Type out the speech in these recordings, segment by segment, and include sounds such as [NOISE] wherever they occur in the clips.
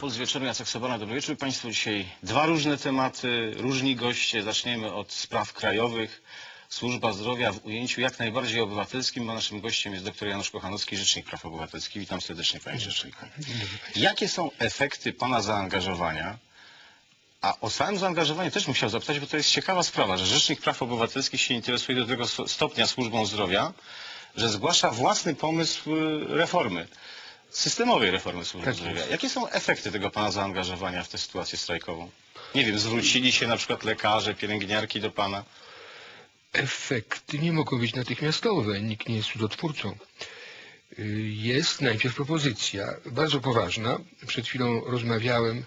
Puls wieczoru, Jacek Sobona, dobry wieczór Państwu. Dzisiaj dwa różne tematy, różni goście. Zaczniemy od spraw krajowych. Służba zdrowia w ujęciu jak najbardziej obywatelskim, bo naszym gościem jest dr Janusz Kochanowski, Rzecznik Praw Obywatelskich. Witam serdecznie Panie Rzeczniku. Jakie są efekty Pana zaangażowania? A o samym zaangażowaniu też bym chciał zapytać, bo to jest ciekawa sprawa, że Rzecznik Praw Obywatelskich się interesuje do tego sto- stopnia służbą zdrowia, że zgłasza własny pomysł y, reformy, systemowej reformy służby Tak zdrowia. jest. Jakie są efekty tego Pana zaangażowania w tę sytuację strajkową? Nie wiem, zwrócili się na przykład lekarze, pielęgniarki do Pana? Efekty nie mogą być natychmiastowe, nikt nie jest cudotwórcą. Y, Jest najpierw propozycja, bardzo poważna. Przed chwilą rozmawiałem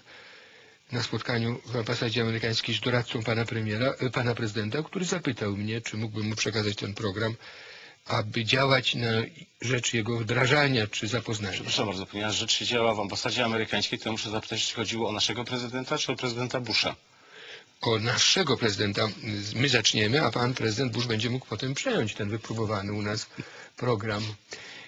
na spotkaniu w ambasadzie amerykańskiej z doradcą pana premiera, y, pana prezydenta, który zapytał mnie, czy mógłbym mu przekazać ten program, aby działać na rzecz jego wdrażania czy zapoznania. Przepraszam bardzo, ponieważ rzecz się działa w ambasadzie amerykańskiej, to muszę zapytać, czy chodziło o naszego prezydenta, czy o prezydenta Busha? o naszego prezydenta my zaczniemy, a pan prezydent Bush będzie mógł potem przejąć ten wypróbowany u nas program.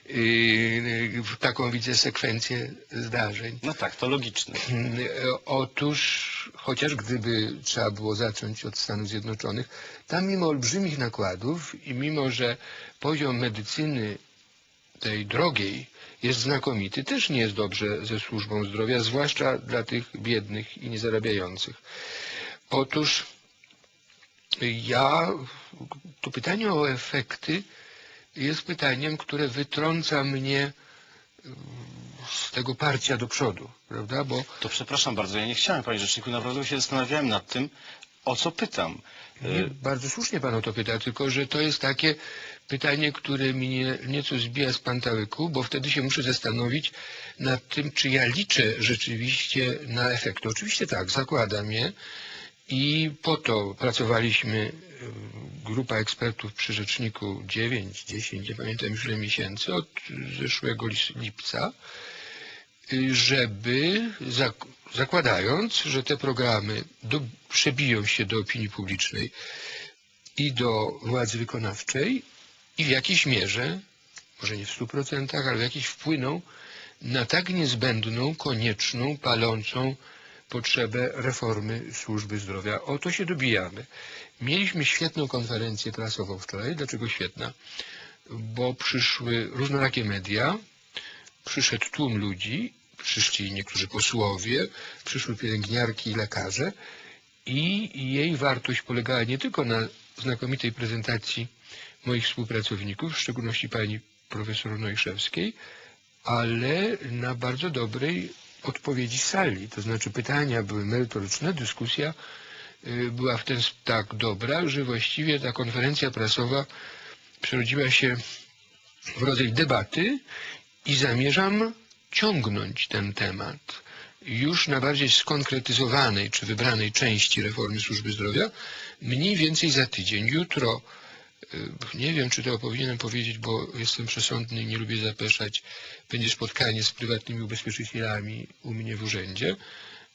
Yy, w taką widzę sekwencję zdarzeń. No tak, to logiczne. Yy, Otóż, chociaż gdyby trzeba było zacząć od Stanów Zjednoczonych, tam mimo olbrzymich nakładów i mimo, że poziom medycyny tej drogiej jest znakomity, też nie jest dobrze ze służbą zdrowia, zwłaszcza dla tych biednych i niezarabiających. Otóż ja, to pytanie o efekty jest pytaniem, które wytrąca mnie z tego parcia do przodu, prawda? Bo To przepraszam bardzo, ja nie chciałem, panie rzeczniku, naprawdę się zastanawiałem nad tym, o co pytam. nie, E, bardzo słusznie pan o to pyta, tylko że to jest takie pytanie, które mnie nieco zbija z pantałyku, bo wtedy się muszę zastanowić nad tym, czy ja liczę rzeczywiście na efekty. Oczywiście tak, zakładam je i po to pracowaliśmy, y, grupa ekspertów przy Rzeczniku 9, 10, nie pamiętam już ile miesięcy, od zeszłego lipca, y, żeby zak- zakładając, że te programy do, przebiją się do opinii publicznej i do władzy wykonawczej i w jakiejś mierze, może nie w stu procentach, ale w jakiś wpłyną na tak niezbędną, konieczną, palącą potrzebę reformy służby zdrowia. O to się dobijamy. Mieliśmy świetną konferencję prasową wczoraj. Dlaczego świetna? Bo przyszły różnorakie media, przyszedł tłum ludzi, przyszli niektórzy posłowie, przyszły pielęgniarki i lekarze i jej wartość polegała nie tylko na znakomitej prezentacji moich współpracowników, w szczególności pani profesor Nojszewskiej, ale na bardzo dobrej odpowiedzi sali. To znaczy pytania były merytoryczne, dyskusja y, była w ten tak dobra, że właściwie ta konferencja prasowa przerodziła się w rodzaj debaty i zamierzam ciągnąć ten temat już na bardziej skonkretyzowanej czy wybranej części reformy służby zdrowia mniej więcej za tydzień. Jutro nie wiem, czy to powinienem powiedzieć, bo jestem przesądny i nie lubię zapeszać. Będzie spotkanie z prywatnymi ubezpieczycielami u mnie w urzędzie.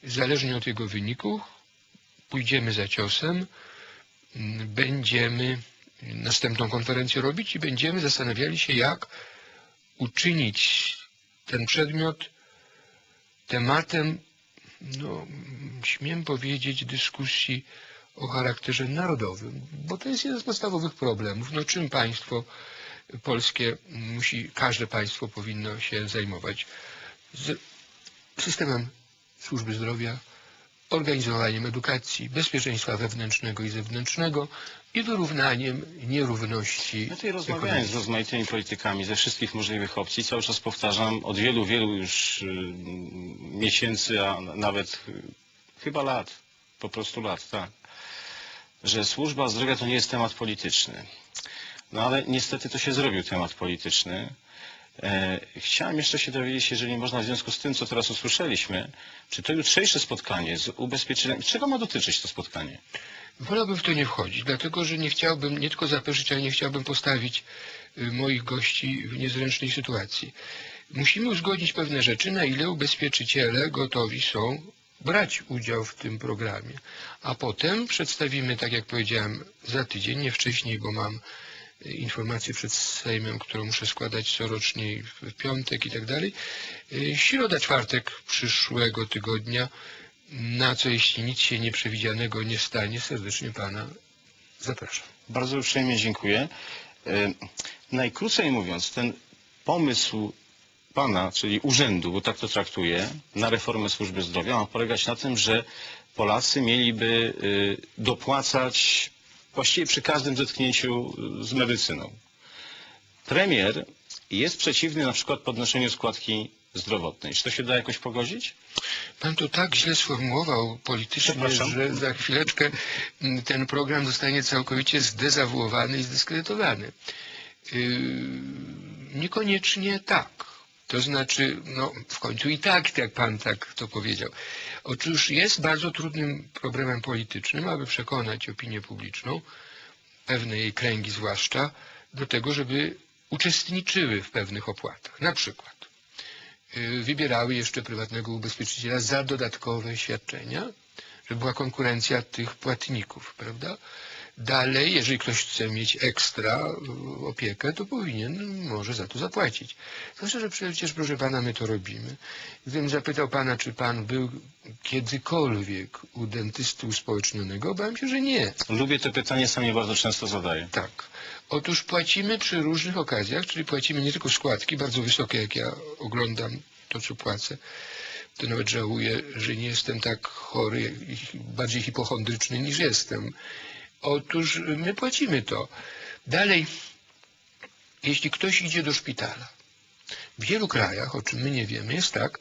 Zależnie od jego wyniku pójdziemy za ciosem, mm, będziemy następną konferencję robić i będziemy zastanawiali się, jak uczynić ten przedmiot tematem, no, śmiem powiedzieć, dyskusji o charakterze narodowym, bo to jest jeden z podstawowych problemów. No, czym państwo polskie musi, każde państwo powinno się zajmować? Z systemem służby zdrowia, organizowaniem edukacji, bezpieczeństwa wewnętrznego i zewnętrznego i wyrównaniem nierówności. Ja tutaj rozmawiałem z rozmaitymi politykami ze wszystkich możliwych opcji. Cały czas powtarzam od wielu, wielu już y, miesięcy, a nawet y, chyba lat, po prostu lat, tak, że służba zdrowia to nie jest temat polityczny. No ale niestety to się zrobił temat polityczny. E, Chciałem jeszcze się dowiedzieć, jeżeli można, w związku z tym, co teraz usłyszeliśmy, czy to jutrzejsze spotkanie z ubezpieczeniami, czego ma dotyczyć to spotkanie? Wolałbym w to nie wchodzić, dlatego że nie chciałbym nie tylko zapeszyć, ale nie chciałbym postawić y, moich gości w niezręcznej sytuacji. Musimy uzgodnić pewne rzeczy, na ile ubezpieczyciele gotowi są brać udział w tym programie. A potem przedstawimy, tak jak powiedziałem, za tydzień, nie wcześniej, bo mam y, informację przed Sejmem, którą muszę składać corocznie w piątek i tak dalej. Y, Środa, czwartek przyszłego tygodnia, na co jeśli nic się nieprzewidzianego nie stanie, serdecznie Pana zapraszam. Bardzo uprzejmie dziękuję. E, Najkrócej mówiąc, ten pomysł Pana, czyli urzędu, bo tak to traktuję, na reformę służby zdrowia ma polegać na tym, że Polacy mieliby y, dopłacać właściwie przy każdym zetknięciu y, z medycyną. Premier jest przeciwny na przykład podnoszeniu składki zdrowotnej. Czy to się da jakoś pogodzić? Pan to tak źle sformułował politycznie, że za chwileczkę mm, ten program zostanie całkowicie zdezawuowany i zdyskredytowany. Yy, niekoniecznie tak. To znaczy, no w końcu i tak, jak pan tak to powiedział. Otóż jest bardzo trudnym problemem politycznym, aby przekonać opinię publiczną, pewne jej kręgi zwłaszcza, do tego, żeby uczestniczyły w pewnych opłatach. Na przykład y, wybierały jeszcze prywatnego ubezpieczyciela za dodatkowe świadczenia, żeby była konkurencja tych płatników, prawda? Dalej, jeżeli ktoś chce mieć ekstra y, opiekę, to powinien, może za to zapłacić. Zwłaszcza, że przecież, proszę pana, my to robimy. Gdybym zapytał pana, czy pan był kiedykolwiek u dentysty uspołecznionego, obawiam się, że nie. Lubię te pytanie, sam je bardzo często zadaję. Tak. Otóż płacimy przy różnych okazjach, czyli płacimy nie tylko składki bardzo wysokie, jak ja oglądam to, co płacę. To nawet żałuję, że nie jestem tak chory bardziej hipochondryczny niż jestem. Otóż my płacimy to. Dalej, jeśli ktoś idzie do szpitala, w wielu krajach, o czym my nie wiemy, jest tak,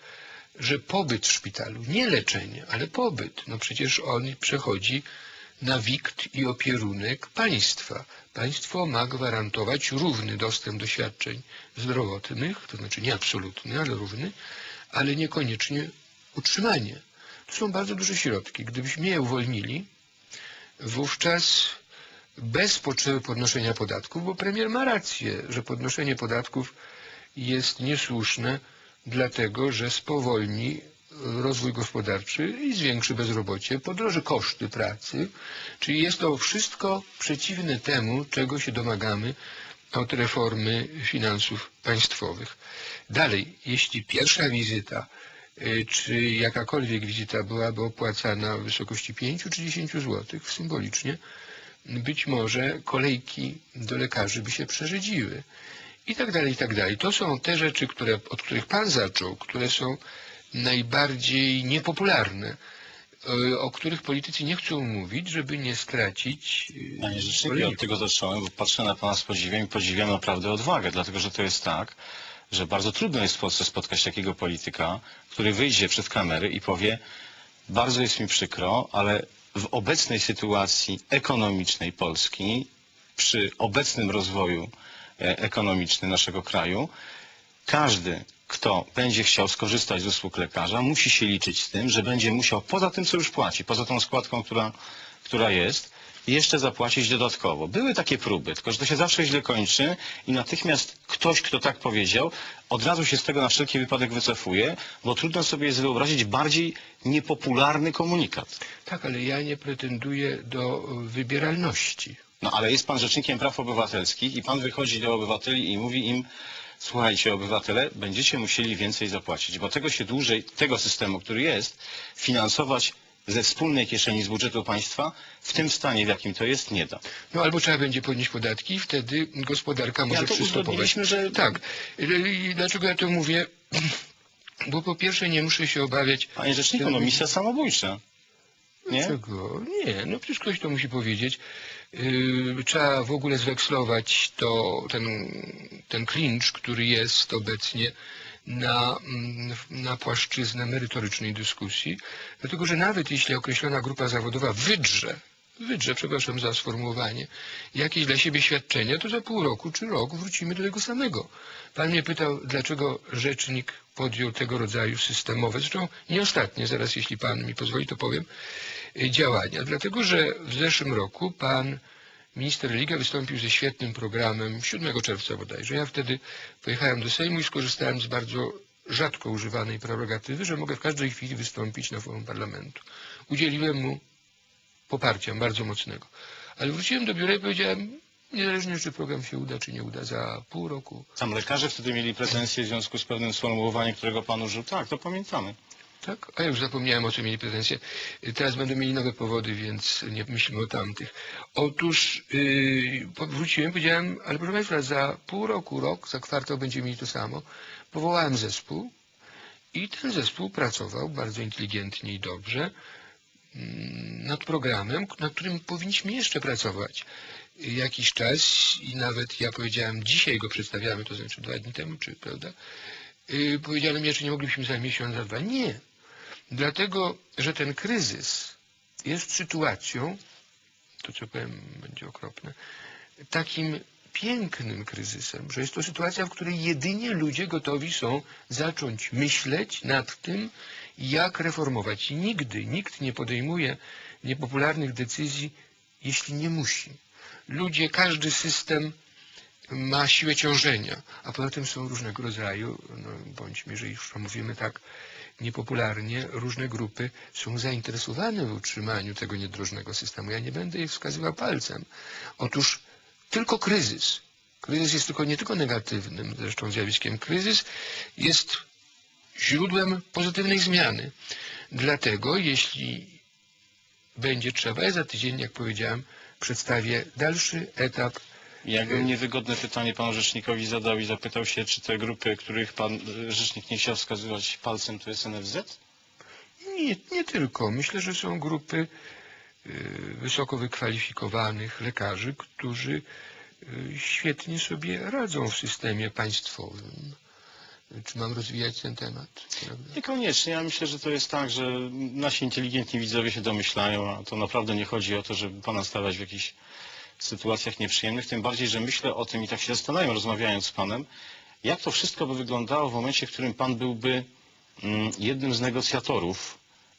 że pobyt w szpitalu, nie leczenie, ale pobyt, no przecież on przechodzi na wikt i opierunek państwa. Państwo ma gwarantować równy dostęp do świadczeń zdrowotnych, to znaczy nie absolutny, ale równy, ale niekoniecznie utrzymanie. To są bardzo duże środki. Gdybyśmy je uwolnili, wówczas bez potrzeby podnoszenia podatków, bo premier ma rację, że podnoszenie podatków jest niesłuszne, dlatego że spowolni rozwój gospodarczy i zwiększy bezrobocie, podroży koszty pracy, czyli jest to wszystko przeciwne temu, czego się domagamy od reformy finansów państwowych. Dalej, jeśli pierwsza wizyta, czy jakakolwiek wizyta byłaby opłacana w wysokości 5 czy 10 zł, symbolicznie, być może kolejki do lekarzy by się przerzedziły. I tak dalej, i tak dalej. To są te rzeczy, które, od których Pan zaczął, które są najbardziej niepopularne, y, o których politycy nie chcą mówić, żeby nie stracić. y, Panie Rzeczniku, ja od tego zacząłem, bo patrzę na Pana z podziwiem i podziwiam naprawdę odwagę, dlatego że to jest tak, że bardzo trudno jest w Polsce spotkać takiego polityka, który wyjdzie przed kamery i powie bardzo jest mi przykro, ale w obecnej sytuacji ekonomicznej Polski, przy obecnym rozwoju e, ekonomicznym naszego kraju, każdy, kto będzie chciał skorzystać z usług lekarza, musi się liczyć z tym, że będzie musiał, poza tym, co już płaci, poza tą składką, która, która jest, jeszcze zapłacić dodatkowo. Były takie próby, tylko że to się zawsze źle kończy i natychmiast ktoś, kto tak powiedział, od razu się z tego na wszelki wypadek wycofuje, bo trudno sobie jest wyobrazić bardziej niepopularny komunikat. Tak, ale ja nie pretenduję do y, wybieralności. No ale jest pan rzecznikiem praw obywatelskich i pan wychodzi do obywateli i mówi im, słuchajcie obywatele, będziecie musieli więcej zapłacić, bo tego się dłużej, tego systemu, który jest, finansować ze wspólnej kieszeni z budżetu państwa w tym stanie, w jakim to jest, nie da. No albo trzeba będzie podnieść podatki i wtedy gospodarka może Ja to uzgodniliśmy, że Tak. Dlaczego ja to mówię? [CLEARS THROAT] Bo po pierwsze nie muszę się obawiać. Panie rzeczniku, no misja samobójcza. Nie? Dlaczego? Nie, no przecież ktoś to musi powiedzieć. Yy, trzeba w ogóle zwekslować to, ten, ten klincz, który jest obecnie na, mm, na płaszczyznę merytorycznej dyskusji, dlatego że nawet jeśli określona grupa zawodowa wydrze, wydrze, przepraszam za sformułowanie, jakieś dla siebie świadczenia, to za pół roku czy rok wrócimy do tego samego. Pan mnie pytał, dlaczego rzecznik podjął tego rodzaju systemowe, zresztą nie ostatnie, zaraz jeśli pan mi pozwoli, to powiem, y, działania. Dlatego, że w zeszłym roku pan minister Liga wystąpił ze świetnym programem 7 czerwca bodajże. Ja wtedy pojechałem do Sejmu i skorzystałem z bardzo rzadko używanej prerogatywy, że mogę w każdej chwili wystąpić na forum parlamentu. Udzieliłem mu poparcia bardzo mocnego. Ale wróciłem do biura i powiedziałem, Niezależnie, czy program się uda, czy nie uda, za pół roku. Tam lekarze wtedy mieli pretensje w związku z pewnym sformułowaniem, którego pan użył. Tak, to pamiętamy. Tak? A już zapomniałem, o co mieli pretensje. Y, Teraz będą mieli nowe powody, więc nie myślimy o tamtych. Otóż yy, wróciłem, powiedziałem, ale proszę Państwa, za pół roku, rok, za kwartał będziemy mieli to samo. Powołałem zespół i ten zespół pracował bardzo inteligentnie i dobrze mm, nad programem, nad którym powinniśmy jeszcze pracować y, jakiś czas i nawet ja powiedziałem, dzisiaj go przedstawiamy, to znaczy dwa dni temu, czy prawda? Yy, powiedziano mi, że nie moglibyśmy za miesiąc, za dwa. Nie. Dlatego, że ten kryzys jest sytuacją, to co powiem będzie okropne, takim pięknym kryzysem, że jest to sytuacja, w której jedynie ludzie gotowi są zacząć myśleć nad tym, jak reformować. I nigdy nikt nie podejmuje niepopularnych decyzji, jeśli nie musi. Ludzie, każdy system ma siłę ciążenia, a poza tym są różnego rodzaju, no, bądźmy, że już to mówimy tak niepopularnie, różne grupy są zainteresowane w utrzymaniu tego niedrożnego systemu. Ja nie będę ich wskazywał palcem. Otóż tylko kryzys. Kryzys jest tylko nie tylko negatywnym zresztą zjawiskiem. Kryzys jest źródłem pozytywnej zmiany. Dlatego, jeśli będzie trzeba, ja za tydzień, jak powiedziałem, przedstawię dalszy etap Jakbym niewygodne pytanie panu rzecznikowi zadał i zapytał się, czy te grupy, których pan y, rzecznik nie chciał wskazywać palcem, to jest NFZ? Nie, nie tylko. Myślę, że są grupy y, wysoko wykwalifikowanych lekarzy, którzy y, świetnie sobie radzą w systemie państwowym. Czy mam rozwijać ten temat? Prawda? Niekoniecznie. Ja myślę, że to jest tak, że nasi inteligentni widzowie się domyślają, a to naprawdę nie chodzi o to, żeby pana stawiać w jakichś sytuacjach nieprzyjemnych, tym bardziej, że myślę o tym i tak się zastanawiam, rozmawiając z panem, jak to wszystko by wyglądało w momencie, w którym pan byłby mm, jednym z negocjatorów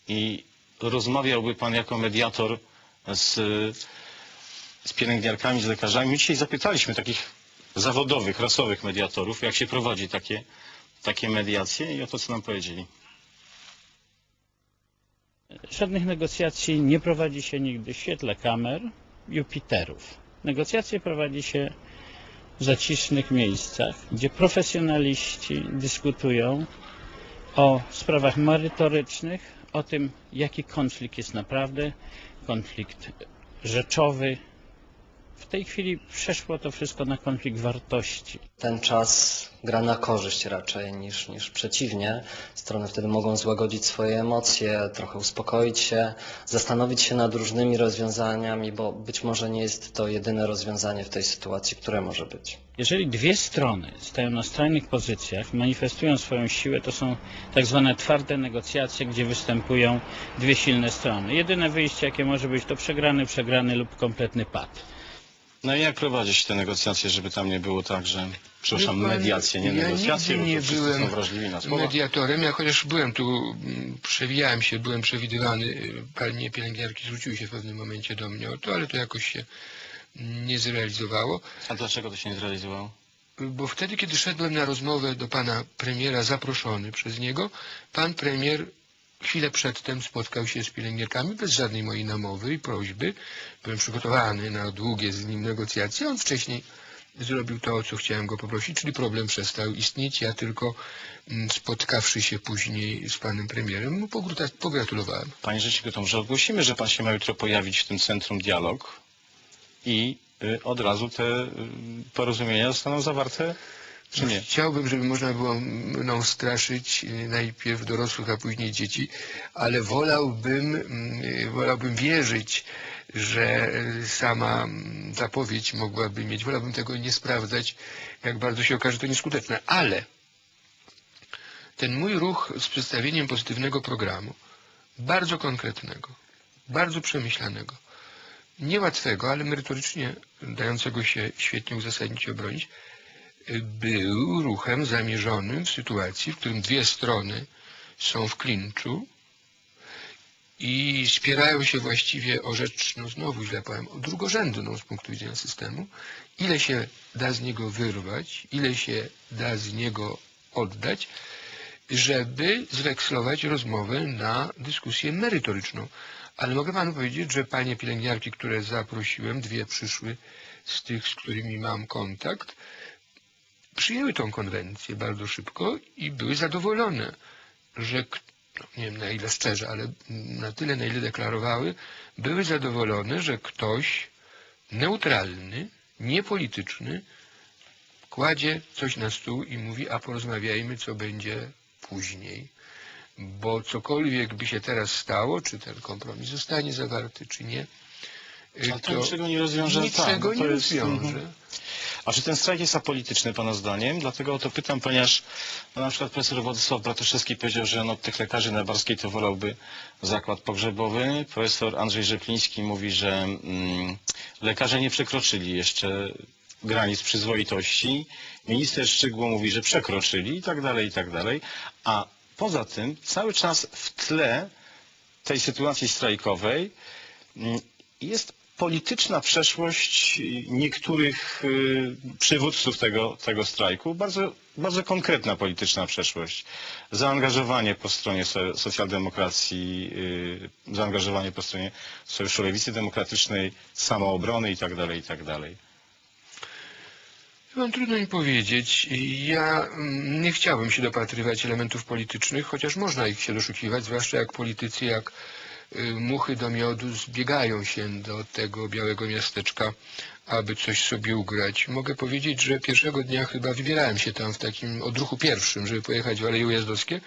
i rozmawiałby pan jako mediator z, z pielęgniarkami, z lekarzami. My dzisiaj zapytaliśmy takich zawodowych, rasowych mediatorów, jak się prowadzi takie, takie mediacje i o to, co nam powiedzieli. Żadnych negocjacji nie prowadzi się nigdy w świetle kamer Jupiterów. Negocjacje prowadzi się w zacisznych miejscach, gdzie profesjonaliści dyskutują o sprawach merytorycznych, o tym, jaki konflikt jest naprawdę, konflikt rzeczowy. W tej chwili przeszło to wszystko na konflikt wartości. Ten czas gra na korzyść raczej niż, niż przeciwnie. Strony wtedy mogą złagodzić swoje emocje, trochę uspokoić się, zastanowić się nad różnymi rozwiązaniami, bo być może nie jest to jedyne rozwiązanie w tej sytuacji, które może być. Jeżeli dwie strony stają na skrajnych pozycjach, manifestują swoją siłę, to są tak zwane twarde negocjacje, gdzie występują dwie silne strony. Jedyne wyjście, jakie może być, to przegrany, przegrany lub kompletny pad. No i jak prowadzić te negocjacje, żeby tam nie było tak, że, przepraszam, pan, mediacje, nie ja nigdy nie byłem mediatorem, ja chociaż byłem tu, mm, przewijałem się, byłem przewidywany, y, panie pielęgniarki zwróciły się w pewnym momencie do mnie o to, ale to jakoś się mm, nie zrealizowało, A dlaczego to się nie zrealizowało? bo wtedy, kiedy szedłem na rozmowę do pana premiera, zaproszony przez niego, pan premier chwilę przedtem spotkał się z pielęgniarkami bez żadnej mojej namowy i prośby. Byłem przygotowany na długie z nim negocjacje, on wcześniej zrobił to, o co chciałem go poprosić, czyli problem przestał istnieć. Ja tylko mm, spotkawszy się później z panem premierem, mu pogratulowałem. Panie Rzeczniku, to może ogłosimy, że Pan się ma jutro pojawić w tym centrum dialog i y, od razu te y, porozumienia zostaną zawarte, czy nie? Chciałbym, żeby można było mną straszyć y, najpierw dorosłych, a później dzieci, ale wolałbym, mm, wolałbym wierzyć, że y, sama mm, zapowiedź mogłaby mieć, wolałbym tego nie sprawdzać, jak bardzo się okaże to nieskuteczne, ale ten mój ruch z przedstawieniem pozytywnego programu, bardzo konkretnego, bardzo przemyślanego, niełatwego, ale merytorycznie dającego się świetnie uzasadnić i obronić, był ruchem zamierzonym w sytuacji, w którym dwie strony są w klinczu i spierają się właściwie o rzecz, no znowu źle powiem, drugorzędną z punktu widzenia systemu, ile się da z niego wyrwać, ile się da z niego oddać, żeby zwekslować rozmowę na dyskusję merytoryczną. Ale mogę panu powiedzieć, że panie pielęgniarki, które zaprosiłem, dwie przyszły z tych, z którymi mam kontakt, przyjęły tą konwencję bardzo szybko i były zadowolone, że, nie wiem na ile szczerze, ale na tyle, na ile deklarowały, były zadowolone, że ktoś neutralny, niepolityczny kładzie coś na stół i mówi, a porozmawiajmy, co będzie później. Bo cokolwiek by się teraz stało, czy ten kompromis zostanie zawarty, czy nie, Ale to niczego nie rozwiąże. niczego tak, no nie jest- rozwiąże. A czy ten strajk jest apolityczny Pana zdaniem? Dlatego o to pytam, ponieważ no, na przykład profesor Władysław Bratuszewski powiedział, że on od tych lekarzy na Barskiej to wolałby zakład pogrzebowy. Profesor Andrzej Rzepliński mówi, że mm, lekarze nie przekroczyli jeszcze granic przyzwoitości. Minister Szczygło mówi, że przekroczyli i tak dalej, i tak dalej. A poza tym cały czas w tle tej sytuacji strajkowej mm, jest polityczna przeszłość niektórych y, przywódców tego, tego strajku, bardzo, bardzo konkretna polityczna przeszłość. Zaangażowanie po stronie so- socjaldemokracji, y, zaangażowanie po stronie Sojuszu Lewicy Demokratycznej, samoobrony i dalej, i tak dalej. Mam trudno mi powiedzieć. Ja mm, nie chciałbym się dopatrywać elementów politycznych, chociaż można ich się doszukiwać, zwłaszcza jak politycy, jak muchy do miodu zbiegają się do tego białego miasteczka, aby coś sobie ugrać. Mogę powiedzieć, że pierwszego dnia chyba wybierałem się tam w takim odruchu pierwszym, żeby pojechać w Aleje Ujazdowskie,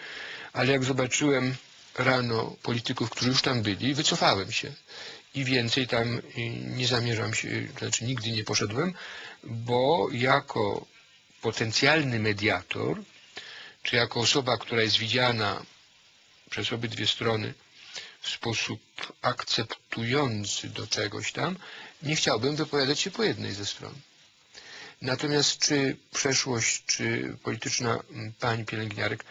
ale jak zobaczyłem rano polityków, którzy już tam byli, wycofałem się. I więcej tam y, nie zamierzam się, znaczy nigdy nie poszedłem, bo jako potencjalny mediator, czy jako osoba, która jest widziana przez obydwie strony w sposób akceptujący do czegoś tam, nie chciałbym wypowiadać się po jednej ze stron. Natomiast czy przeszłość, czy polityczna mm, pań pielęgniarek,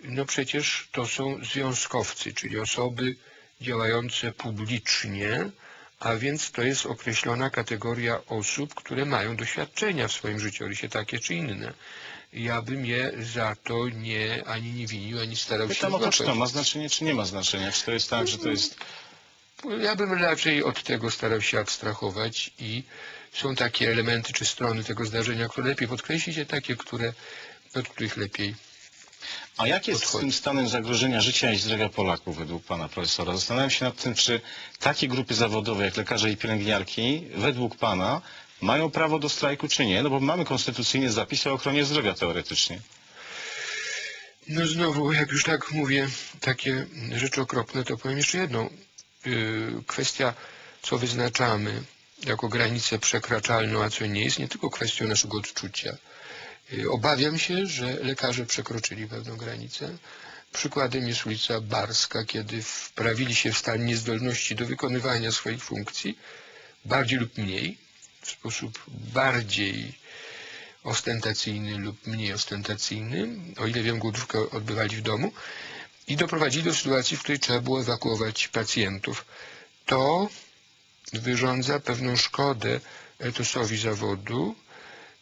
no przecież to są związkowcy, czyli osoby działające publicznie, a więc to jest określona kategoria osób, które mają doświadczenia w swoim życiorysie, takie czy inne. Ja bym je za to nie, ani nie winił, ani starał się Pytam o to, czy to ma znaczenie, czy nie ma znaczenia. Czy to jest tak, że to jest Ja bym raczej od tego starał się abstrahować i są takie elementy czy strony tego zdarzenia, które lepiej podkreślić, a takie, które, od których lepiej. A jak jest z tym stanem zagrożenia życia i zdrowia Polaków według pana profesora? Zastanawiam się nad tym, czy takie grupy zawodowe jak lekarze i pielęgniarki według pana mają prawo do strajku, czy nie? No bo mamy konstytucyjny zapis o ochronie zdrowia teoretycznie. No znowu, jak już tak mówię, takie rzeczy okropne, to powiem jeszcze jedną. Yy, Kwestia, co wyznaczamy jako granicę przekraczalną, a co nie jest, nie tylko kwestią naszego odczucia. Yy, Obawiam się, że lekarze przekroczyli pewną granicę. Przykładem jest ulica Barska, kiedy wprawili się w stan niezdolności do wykonywania swoich funkcji, bardziej lub mniej, w sposób bardziej ostentacyjny lub mniej ostentacyjny, o ile wiem, głodówkę odbywali w domu i doprowadzili do sytuacji, w której trzeba było ewakuować pacjentów. To wyrządza pewną szkodę etosowi zawodu.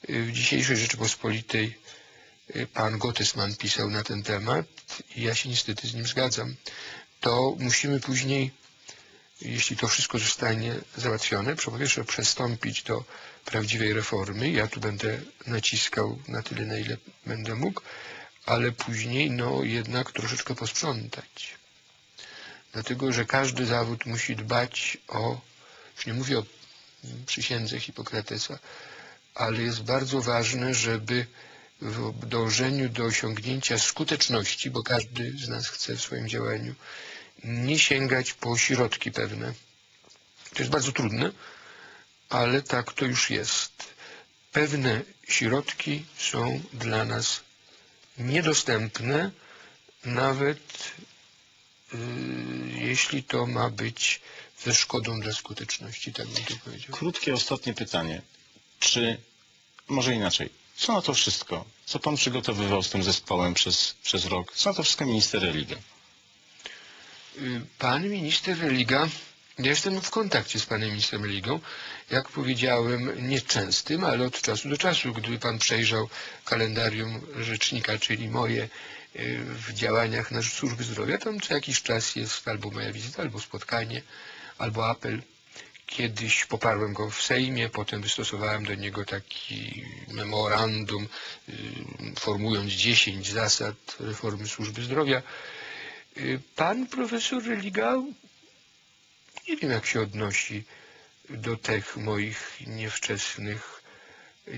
W dzisiejszej Rzeczypospolitej y, pan Gottesman pisał na ten temat i ja się niestety z nim zgadzam. To musimy później, jeśli to wszystko zostanie załatwione, po pierwsze przestąpić do prawdziwej reformy. Ja tu będę naciskał na tyle, na ile będę mógł, ale później no jednak troszeczkę posprzątać. Dlatego, że każdy zawód musi dbać o, już nie mówię o przysiędze Hipokratesa, ale jest bardzo ważne, żeby w dążeniu do osiągnięcia skuteczności, bo każdy z nas chce w swoim działaniu, nie sięgać po środki pewne. To jest bardzo trudne, ale tak to już jest. Pewne środki są dla nas niedostępne, nawet y, jeśli to ma być ze szkodą dla skuteczności, tak bym to powiedział. Krótkie ostatnie pytanie. Czy, może inaczej, co na to wszystko? Co pan przygotowywał z tym zespołem przez, przez rok? Co na to wszystko minister Religa? Pan minister Religa, ja jestem w kontakcie z panem ministrem Religą, jak powiedziałem, nieczęstym, ale od czasu do czasu, gdyby pan przejrzał kalendarium rzecznika, czyli moje y, w działaniach na rzecz służby zdrowia, tam co jakiś czas jest albo moja wizyta, albo spotkanie, albo apel, Kiedyś poparłem go w Sejmie, potem wystosowałem do niego taki memorandum, y, formułując 10 zasad reformy służby zdrowia. Y, Pan profesor Religa, nie wiem jak się odnosi do tych moich niewczesnych,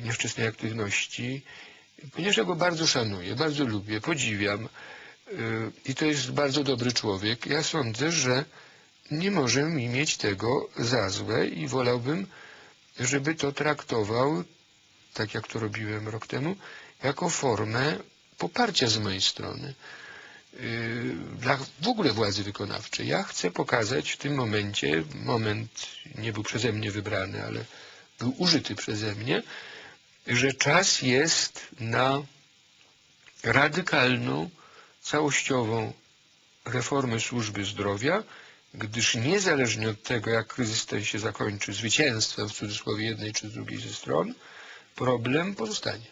niewczesnej aktywności, ponieważ ja go bardzo szanuję, bardzo lubię, podziwiam y, i to jest bardzo dobry człowiek. Ja sądzę, że nie może mi mieć tego za złe i wolałbym, żeby to traktował, tak jak to robiłem rok temu, jako formę poparcia z mojej strony dla w ogóle władzy wykonawczej. Ja chcę pokazać w tym momencie, moment nie był przeze mnie wybrany, ale był użyty przeze mnie, że czas jest na radykalną, całościową reformę służby zdrowia, gdyż niezależnie od tego, jak kryzys ten się zakończy zwycięstwem w cudzysłowie jednej czy drugiej ze stron, problem pozostanie.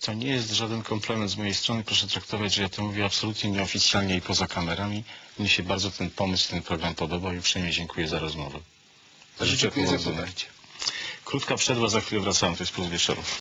To nie jest żaden komplement z mojej strony. Proszę traktować, że ja to mówię absolutnie nieoficjalnie i poza kamerami. Mnie się bardzo ten pomysł, ten program podobał i uprzejmie dziękuję za rozmowę. Za powodzenia. Krótka przerwa, za chwilę wracamy. To jest plus wieczoru.